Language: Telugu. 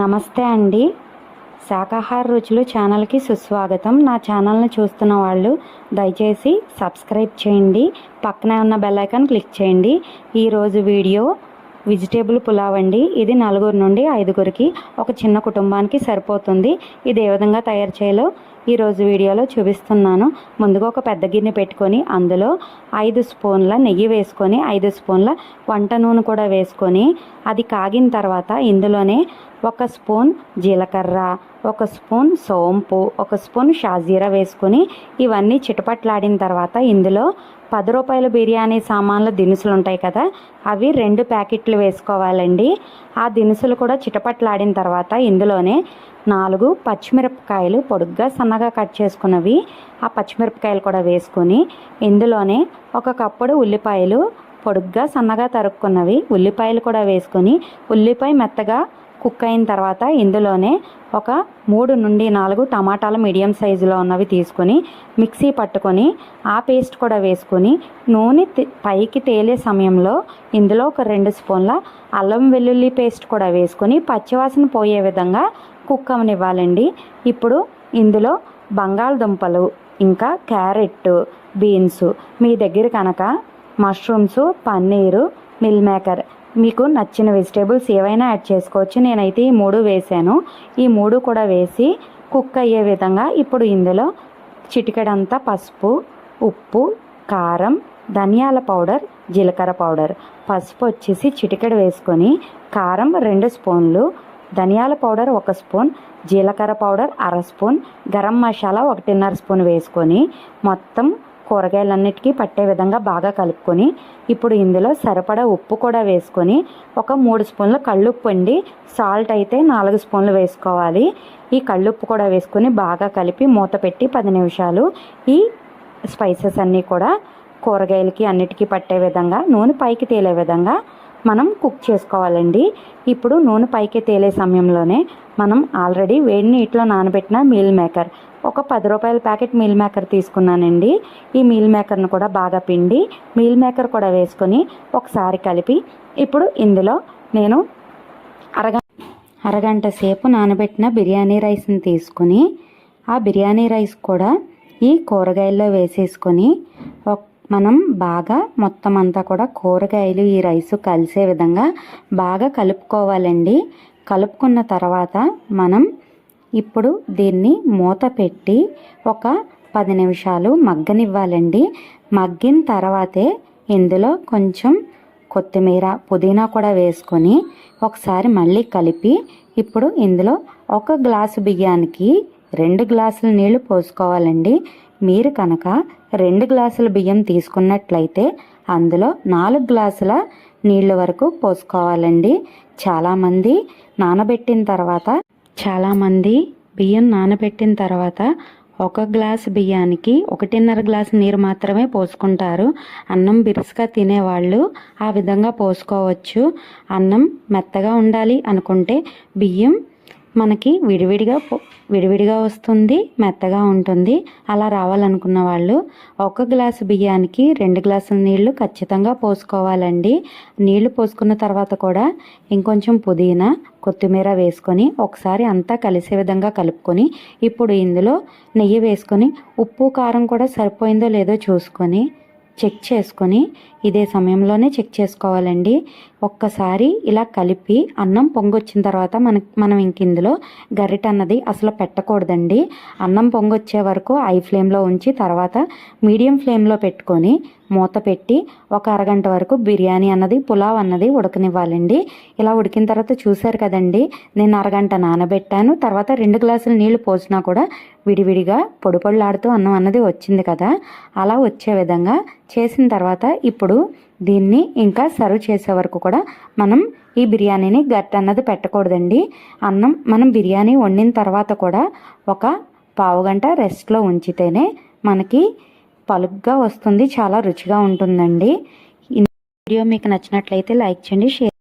నమస్తే అండి. శాకాహార రుచులు ఛానల్కి సుస్వాగతం. నా ఛానల్ని చూస్తున్న వాళ్ళు దయచేసి సబ్స్క్రైబ్ చేయండి. పక్కనే ఉన్న బెల్ ఐకాన్ క్లిక్ చేయండి. ఈరోజు వీడియో వెజిటేబుల్ పులావ్ అండి. ఇది నలుగురు నుండి ఐదుగురికి ఒక చిన్న కుటుంబానికి సరిపోతుంది. ఇది ఏ విధంగా తయారు చేయాలో ఈరోజు వీడియోలో చూపిస్తున్నాను. ముందుగా ఒక పెద్ద గిన్నె పెట్టుకొని అందులో ఐదు స్పూన్ల నెయ్యి వేసుకొని ఐదు స్పూన్ల వంట నూనె కూడా వేసుకొని అది కాగిన తర్వాత ఇందులోనే ఒక స్పూన్ జీలకర్ర ఒక స్పూన్ సోంపు ఒక స్పూన్ షాజీరా వేసుకొని ఇవన్నీ చిటపట్లాడిన తర్వాత ఇందులో పది రూపాయల బిర్యానీ సామాన్ల దినుసులు ఉంటాయి కదా అవి రెండు ప్యాకెట్లు వేసుకోవాలండి. ఆ దినుసులు కూడా చిటపట్లాడిన తర్వాత ఇందులోనే నాలుగు పచ్చిమిరపకాయలు పొడుగ్గా సన్నగా కట్ చేసుకున్నవి ఆ పచ్చిమిరపకాయలు కూడా వేసుకొని ఇందులోనే ఒక కప్పుడు ఉల్లిపాయలు పొడుగ్గా సన్నగా తరుక్కున్నవి ఉల్లిపాయలు కూడా వేసుకొని ఉల్లిపాయ మెత్తగా కుక్ అయిన తర్వాత ఇందులోనే ఒక మూడు నుండి నాలుగు టమాటాలు మీడియం సైజులో ఉన్నవి తీసుకొని మిక్సీ పట్టుకొని ఆ పేస్ట్ కూడా వేసుకొని నూనె పైకి తేలే సమయంలో ఇందులో ఒక రెండు స్పూన్ల అల్లం వెల్లుల్లి పేస్ట్ కూడా వేసుకొని పచ్చివాసన పోయే విధంగా కుక్ అవనివ్వాలండి. ఇప్పుడు ఇందులో బంగాళదుంపలు ఇంకా క్యారెట్ బీన్స్ మీ దగ్గర కనుక మష్రూమ్స్ పన్నీరు మిల్ మేకర్ మీకు నచ్చిన వెజిటేబుల్స్ ఏవైనా యాడ్ చేసుకోవచ్చు. నేనైతే ఈ మూడు వేసాను. ఈ మూడు కూడా వేసి కుక్ అయ్యే విధంగా ఇప్పుడు ఇందులో చిటికెడంతా పసుపు ఉప్పు కారం ధనియాల పౌడర్ జీలకర్ర పౌడర్ పసుపు వచ్చేసి చిటికెడు వేసుకొని కారం రెండు స్పూన్లు ధనియాల పౌడర్ ఒక స్పూన్ జీలకర్ర పౌడర్ అర స్పూన్ గరం మసాలా ఒకటిన్నర స్పూన్ వేసుకొని మొత్తం కూరగాయలన్నిటికీ పట్టే విధంగా బాగా కలుపుకొని ఇప్పుడు ఇందులో సరిపడా ఉప్పు కూడా వేసుకొని ఒక మూడు స్పూన్లు కళ్ళుప్పు అండి. సాల్ట్ అయితే నాలుగు స్పూన్లు వేసుకోవాలి. ఈ కళ్ళుప్పు కూడా వేసుకొని బాగా కలిపి మూత పెట్టి పది నిమిషాలు ఈ స్పైసెస్ అన్నీ కూడా కూరగాయలకి అన్నిటికీ పట్టే విధంగా నూనె పైకి తేలే విధంగా మనం కుక్ చేసుకోవాలండి. ఇప్పుడు నూనె పైకి తేలే సమయంలోనే మనం ఆల్రెడీ వేడి నీటిలో నానబెట్టిన మీల్ మేకర్ ఒక పది రూపాయల ప్యాకెట్ మీల్ మేకర్ తీసుకున్నానండి. ఈ మీల్ మేకర్ను కూడా బాగా పిండి మీల్ మేకర్ కూడా వేసుకొని ఒకసారి కలిపి ఇప్పుడు ఇందులో నేను అరగ అరగంట సేపు నానబెట్టిన బిర్యానీ రైస్ని తీసుకొని ఆ బిర్యానీ రైస్ కూడా ఈ కూరగాయల్లో వేసేసుకొని మనం బాగా మొత్తం అంతా కూడా కూరగాయలు ఈ రైస్ కలిసే విధంగా బాగా కలుపుకోవాలండి. కలుపుకున్న తర్వాత మనం ఇప్పుడు దీన్ని మూత పెట్టి ఒక పది నిమిషాలు మగ్గనివ్వాలండి. మగ్గిన తర్వాతే ఇందులో కొంచెం కొత్తిమీర పుదీనా కూడా వేసుకొని ఒకసారి మళ్ళీ కలిపి ఇప్పుడు ఇందులో ఒక గ్లాసు బియ్యానికి రెండు గ్లాసుల నీళ్ళు పోసుకోవాలండి. మీరు కనుక రెండు గ్లాసుల బియ్యం తీసుకున్నట్లయితే అందులో నాలుగు గ్లాసుల నీళ్ళ వరకు పోసుకోవాలండి. చాలామంది నానబెట్టిన తర్వాత చాలామంది బియ్యం నానబెట్టిన తర్వాత ఒక గ్లాస్ బియ్యానికి ఒకటిన్నర గ్లాస్ నీరు మాత్రమే పోసుకుంటారు. అన్నం బిరుసుగా తినేవాళ్ళు ఆ విధంగా పోసుకోవచ్చు. అన్నం మెత్తగా ఉండాలి అనుకుంటే బియ్యం మనకి విడివిడిగా పో- విడివిడిగా వస్తుంది మెత్తగా ఉంటుంది. అలా రావాలనుకున్న వాళ్ళు ఒక గ్లాసు బియ్యానికి రెండు గ్లాసుల నీళ్ళు ఖచ్చితంగా పోసుకోవాలండి. నీళ్ళు పోసుకున్న తర్వాత కూడా ఇంకొంచెం పుదీనా కొత్తిమీర వేసుకొని ఒకసారి అంతా కలిసే విధంగా కలుపుకొని ఇప్పుడు ఇందులో నెయ్యి వేసుకొని ఉప్పు కారం కూడా సరిపోయిందో లేదో చూసుకొని చెక్ చేసుకొని ఇదే సమయంలోనే చెక్ చేసుకోవాలండి. ఒక్కసారి ఇలా కలిపి అన్నం పొంగొచ్చిన తర్వాత మన మనం ఇంక ఇందులో గరిట అన్నది అసలు పెట్టకూడదండి. అన్నం పొంగొచ్చే వరకు ఐ ఫ్లేమ్లో ఉంచి తర్వాత మీడియం ఫ్లేమ్లో పెట్టుకొని మూత పెట్టి ఒక అరగంట వరకు బిర్యానీ అన్నది పులావ్ అన్నది ఉడకనివ్వాలండి. ఇలా ఉడికిన తర్వాత చూశారు కదండి నేను అరగంట నానబెట్టాను. తర్వాత రెండు గ్లాసులు నీళ్ళు పోసినా కూడా విడివిడిగా పొడి అన్నం అన్నది వచ్చింది కదా. అలా వచ్చే విధంగా చేసిన తర్వాత ఇప్పుడు దీన్ని ఇంకా సర్వ్ చేసే వరకు కూడా మనం ఈ బిర్యానీని గట్ట అన్నది పెట్టకూడదండి. అన్నం మనం బిర్యానీ వండిన తర్వాత కూడా ఒక పావు గంట రెస్ట్లో ఉంచితేనే మనకి పలుగ్గా వస్తుంది చాలా రుచిగా ఉంటుందండి. వీడియో మీకు నచ్చినట్లయితే లైక్ చేయండి షేర్